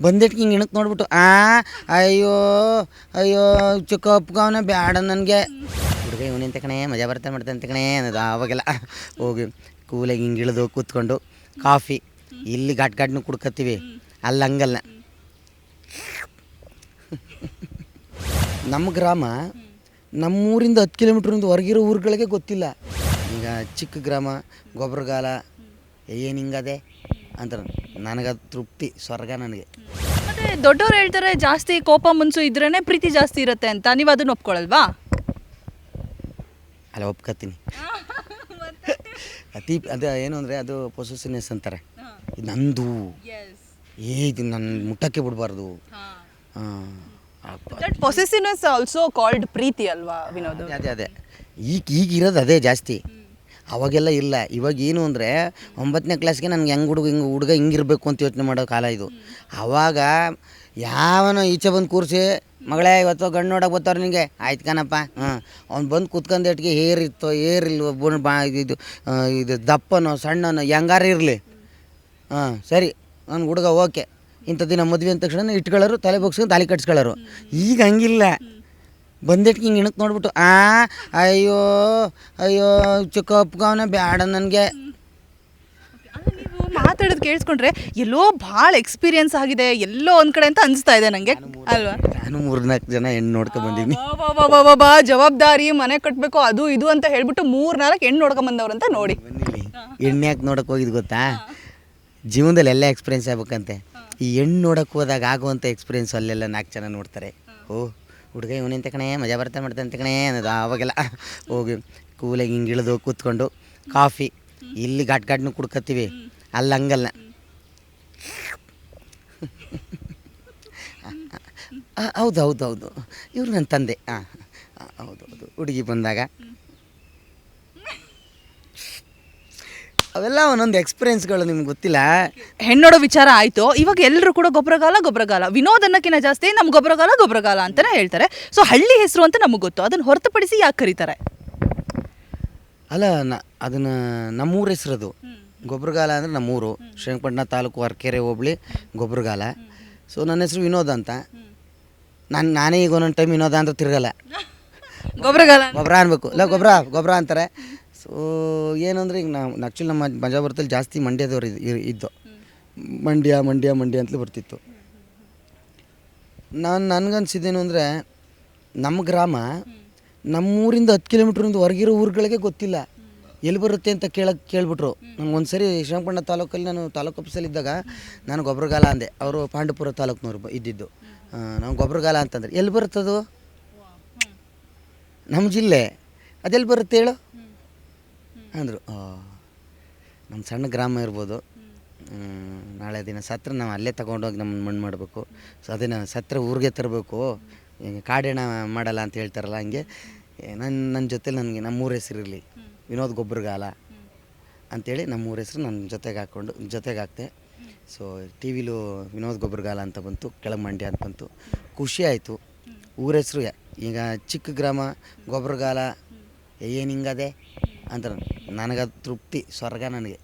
ಬಂದಿಟ್ಗೆ ಹಿಂಗೆ ಇಣಕ್ ನೋಡ್ಬಿಟ್ಟು, ಆ, ಅಯ್ಯೋ ಅಯ್ಯೋ ಚಿಕ್ಕ ಒಪ್ಕವನ ಬೇಡ ನನಗೆ. ಹುಡುಗ ಇವನಿಂತ ಕಣೆ, ಮಜಾ ಬರ್ತಾ ಮಾಡ್ತಾನೆ ಕಣೆ? ಅನ್ನೋದು ಆವಾಗೆಲ್ಲ ಹೋಗಿ ಕೂಲಾಗಿ ಹಿಂಗೆ ಇಳಿದು ಕೂತ್ಕೊಂಡು ಕಾಫಿ, ಇಲ್ಲಿ ಘಾಟ್ ಘಾಟ್ನು ಕುಡ್ಕತ್ತೀವಿ, ಅಲ್ಲಿ ಹಂಗಲ್ಲ. ನಮ್ಮ ಗ್ರಾಮ ನಮ್ಮೂರಿಂದ ಹತ್ತು ಕಿಲೋಮೀಟ್ರಿಂದ ಹೊರಗಿರೋ ಊರುಗಳಿಗೆ ಗೊತ್ತಿಲ್ಲ. ಈಗ ಚಿಕ್ಕ ಗ್ರಾಮ ಗೊಬ್ಬರಗಾಲ ಏನು ಹಿಂಗದೆ? ಅಂತ ಅದು ತೃಪ್ತಿ ಸ್ವರ್ಗ ನನಗೆ. ಮತ್ತೆ ದೊಡ್ಡವ್ರು ಹೇಳ್ತಾರೆ ಜಾಸ್ತಿ ಕೋಪ ಮುನ್ಸು ಇದ್ರೇನೆ ಪ್ರೀತಿ ಜಾಸ್ತಿ ಇರುತ್ತೆ ಅಂತ. ನೀವು ಅದನ್ನ ಒಪ್ಕೊಳ್ಳಲ್ವಾ ಅಲ್ಲ ಒಪ್ಕೋತೀನಿ. ಅತಿ ಅದು ಏನು ಅಂದರೆ ಅದು ಪೊಸೆಸಿವ್ನೆಸ್ ಅಂತಾರೆ. ಇದು ನಂದು. ಏ ಇದು ನನ್ನ ಮುಟ್ಟಕ್ಕೆ ಬಿಡಬಾರ್ದು. ಹಾಂ. ದಟ್ ಪೊಸೆಸಿವ್ನೆಸ್ ಆಲ್ಸೋ ಕಾಲ್ಡ್ ಪ್ರೀತಿ ಅಲ್ವಾ ವಿನೋದ್? ಅದೇ ಅದೇ. ಈಗ ಈಗಿರೋದು ಅದೇ ಜಾಸ್ತಿ. ಅವಾಗೆಲ್ಲ ಇಲ್ಲ. ಇವಾಗ ಏನು ಅಂದರೆ ಒಂಬತ್ತನೇ ಕ್ಲಾಸ್ಗೆ ನನಗೆ ಹೆಂಗೆ ಹುಡುಗ ಹಿಂಗೆ ಹುಡುಗ ಹಿಂಗಿರ್ಬೇಕು ಅಂತ ಯೋಚನೆ ಮಾಡೋ ಕಾಲ ಇದು. ಆವಾಗ ಯಾವನೋ ಈಚೆ ಬಂದು ಕೂರಿಸಿ, ಮಗಳೇ, ಇವತ್ತು ಗಂಡು ನೋಡೋಕೆ ಬರ್ತಾರೆ ನಿನಗೆ ಆಯ್ತು ಕಣಪ್ಪ. ಹ್ಞೂ ಅವ್ನು ಬಂದು ಕುತ್ಕೊಂಡು ಎಟ್ಗೆ ಏರಿತ್ತೋ ಏರಿಲ್ವ ಬುಣ್, ಬಾ, ಇದು ಇದು ದಪ್ಪನೋ, ಸಣ್ಣನೋ, ಹೆಂಗಾರ ಇರಲಿ. ಹಾಂ, ಸರಿ. ನನ್ನ ಹುಡುಗ ಓಕೆ. ಇಂಥ ದಿನ ಮದುವೆ ಅಂದ ತಕ್ಷಣ ಇಟ್ಕೊಳ್ಳೋರು, ತಲೆ ಬಗ್ಸ್ಕೊಂಡು ತಾಲಿ ಕಟ್ಸ್ಕೊಳ್ಳೋರು. ಈಗ ಹಂಗಿಲ್ಲ. ಬಂದಿಟ್ಗೆ ಹಿಂಗೆ ಇಣಕ್ ನೋಡ್ಬಿಟ್ಟು ಆ ಅಯ್ಯೋ ಅಯ್ಯೋ ಚಿಕ್ಕ ಒಪ್ಕವನ ಬೇಡ ನನಗೆ ಮಾತಾಡೋದು ಕೇಳಿಸ್ಕೊಂಡ್ರೆ ಎಲ್ಲೋ ಭಾಳ ಎಕ್ಸ್ಪೀರಿಯನ್ಸ್ ಆಗಿದೆ ಎಲ್ಲೋ ಒಂದು ಕಡೆ ಅಂತ ಅನಿಸ್ತಾ ಇದೆ ನನಗೆ ಅಲ್ವಾ? ನಾನು ಮೂರ್ನಾಲ್ಕು ಜನ ಹೆಣ್ಣು ನೋಡ್ಕೊ ಬಂದಿದ್ದೀನಿ ಬಾ ಜವಾಬ್ದಾರಿ ಮನೆ ಕಟ್ಟಬೇಕು ಅದು ಇದು ಅಂತ ಹೇಳ್ಬಿಟ್ಟು ಮೂರ್ ನಾಲ್ಕು ಹೆಣ್ಣು ನೋಡ್ಕೊಂಡ್ ಬಂದವ್ರು ಅಂತ ನೋಡಿ. ಹೆಣ್ಣು ಯಾಕೆ ನೋಡಕ್ಕೆ ಹೋಗಿದ್ ಗೊತ್ತಾ? ಜೀವನದಲ್ಲಿ ಎಲ್ಲ ಎಕ್ಸ್ಪೀರಿಯನ್ಸ್ ಆಗ್ಬೇಕಂತೆ. ಈ ಹೆಣ್ಣು ನೋಡಕ್ಕೆ ಹೋದಾಗ ಆಗುವಂಥ ಎಕ್ಸ್ಪೀರಿಯನ್ಸ್ ಅಲ್ಲೆಲ್ಲ ನಾಲ್ಕು ಜನ ನೋಡ್ತಾರೆ. ಓ ಹುಡುಗ ಇವನಿಂತ ಕಣೆ? ಮಜಾ ಬರ್ತಾ ಮಾಡ್ತಾನೆ ಕಣೆ ಅನ್ನೋದು ಆವಾಗೆಲ್ಲ. ಹೋಗಿ ಕೂಲಾಗಿ ಹಿಂಗೆ ಇಳಿದು ಕೂತ್ಕೊಂಡು ಕಾಫಿ. ಇಲ್ಲಿ ಘಾಟ್ ಘಾಟ್ನು ಕುಡ್ಕತ್ತೀವಿ. ಅಲ್ಲಿ ಹಂಗಲ್ಲ. ಹೌದು ಹೌದು ಹೌದು. ಇವ್ರು ನನ್ನ ತಂದೆ. ಹಾಂ ಹೌದು ಹೌದು. ಹುಡುಗಿ ಬಂದಾಗ ಅವೆಲ್ಲ ಒಂದೊಂದು ಎಕ್ಸ್ಪೀರಿಯನ್ಸ್ಗಳು ನಿಮ್ಗೆ ಗೊತ್ತಿಲ್ಲ. ಹೆಣ್ಣೋಡೋ ವಿಚಾರ ಆಯಿತು. ಇವಾಗ ಎಲ್ಲರೂ ಕೂಡ ಗೊಬ್ಬರಗಾಲ ಗೊಬ್ಬರಗಾಲ. ವಿನೋದ್ ಅನ್ನಕ್ಕಿಂತ ಜಾಸ್ತಿ ನಮ್ಮ ಗೊಬ್ಬರಗಾಲ ಗೊಬ್ಬರಗಾಲ ಅಂತಲೇ ಹೇಳ್ತಾರೆ. ಸೊ ಹಳ್ಳಿ ಹೆಸರು ಅಂತ ನಮಗೆ ಗೊತ್ತು. ಅದನ್ನು ಹೊರತುಪಡಿಸಿ ಯಾಕೆ ಕರೀತಾರೆ? ಅಲ್ಲ ನ ಅದನ್ನು ನಮ್ಮೂರ ಹೆಸ್ರದು. ಗೊಬ್ಬರಗಾಲ ಅಂದರೆ ನಮ್ಮೂರು. ಶ್ರೀರಂಗಪಟ್ಟಣ ತಾಲೂಕು ಹೊರಕೆರೆ ಹೋಬಳಿ ಗೊಬ್ಬರಗಾಲ. ಸೊ ನನ್ನ ಹೆಸರು ವಿನೋದ್ ಅಂತ. ನಾನು ನಾನೇ ಈಗ ಒಂದೊಂದು ಟೈಮ್ ವಿನೋದ ಅಂತ ತಿರ್ಗಲ್ಲ. ಗೊಬ್ಬರಗಾಲ. ಗೊಬ್ಬರ ಅನ್ಬೇಕು. ಇಲ್ಲ ಗೊಬ್ಬರ ಗೊಬ್ಬರ ಅಂತಾರೆ. ಸೊ ಏನಂದ್ರೆ ಈಗ ನಾವು ಆ್ಯಕ್ಚುಲಿ ನಮ್ಮ ಮಜಾಬರ್ತಲ್ಲಿ ಜಾಸ್ತಿ ಮಂಡ್ಯದವ್ರು ಇದ್- ಇದ್ದು. ಮಂಡ್ಯ ಮಂಡ್ಯ ಮಂಡ್ಯ ಅಂತಲೇ ಬರ್ತಿತ್ತು. ನಾನು ನನಗನ್ಸಿದ್ದೇನು ಅಂದರೆ ನಮ್ಮ ಗ್ರಾಮ ನಮ್ಮೂರಿಂದ ಹತ್ತು ಕಿಲೋಮೀಟ್ರಿಂದ ಹೊರಗಿರೋ ಊರುಗಳಿಗೆ ಗೊತ್ತಿಲ್ಲ. ಎಲ್ಲಿ ಬರುತ್ತೆ ಅಂತ ಕೇಳಕ್ಕೆ ಕೇಳ್ಬಿಟ್ರು. ನಂಗೆ ಒಂದು ಸರಿ ಶ್ರೀರಂಗಪಟ್ಟಣ ತಾಲೂಕಲ್ಲಿ ನಾನು ತಾಲೂಕು ಆಫೀಸಲ್ಲಿದ್ದಾಗ ನಾನು ಗೊಬ್ಬರಗಾಲ ಅಂದೆ. ಅವರು ಪಾಂಡಪುರ ತಾಲೂಕ್ನವ್ರು ಇದ್ದಿದ್ದು. ನಾವು ಗೊಬ್ಬರಗಾಲ ಅಂತಂದ್ರೆ. ಎಲ್ಲಿ ಬರುತ್ತದು? ನಮ್ಮ ಜಿಲ್ಲೆ. ಅದೆಲ್ಲಿ ಬರುತ್ತೆ ಹೇಳು? ಅಂದರು ನಮ್ಮ ಸಣ್ಣ ಗ್ರಾಮ ಇರ್ಬೋದು. ನಾಳೆ ದಿನ ಸತ್ರ ನಾವು ಅಲ್ಲೇ ತಗೊಂಡೋಗಿ ನಮ್ಮನ್ನು ಮಣ್ಣು ಮಾಡಬೇಕು. ಸೊ ಅದನ್ನು ಸತ್ರ ಊರಿಗೆ ತರಬೇಕು. ಕಾಡೆಣ ಮಾಡಲ್ಲ ಅಂತ ಹೇಳ್ತಾರಲ್ಲ ಹಂಗೆ. ನನ್ನ ನನ್ನ ಜೊತೆ ನನಗೆ ನಮ್ಮೂರ ಹೆಸರಿರಲಿ. ವಿನೋದ್ ಗೊಬ್ಬರಗಾಲ ಅಂಥೇಳಿ ನಮ್ಮೂರ ಹೆಸರು ನನ್ನ ಜೊತೆಗೆ ಹಾಕ್ಕೊಂಡು ಜೊತೆಗೆ ಹಾಕ್ತೆ ಸೊ ಟಿ ವಿಲೂ ವಿನೋದ್ ಗೊಬ್ಬರಗಾಲ ಅಂತ ಬಂತು, ಕೆಳಗೆ ಮಂಡ್ಯ ಅಂತ ಬಂತು. ಖುಷಿ ಆಯಿತು. ಊರ ಹೆಸರು ಈಗ ಚಿಕ್ಕ ಗ್ರಾಮ, ಗೊಬ್ಬರಗಾಲ, ಏನು ಹಿಂಗದೆ. ಅಂತ ಅದು ತೃಪ್ತಿ ಸ್ವರ್ಗ ನನಗೆ.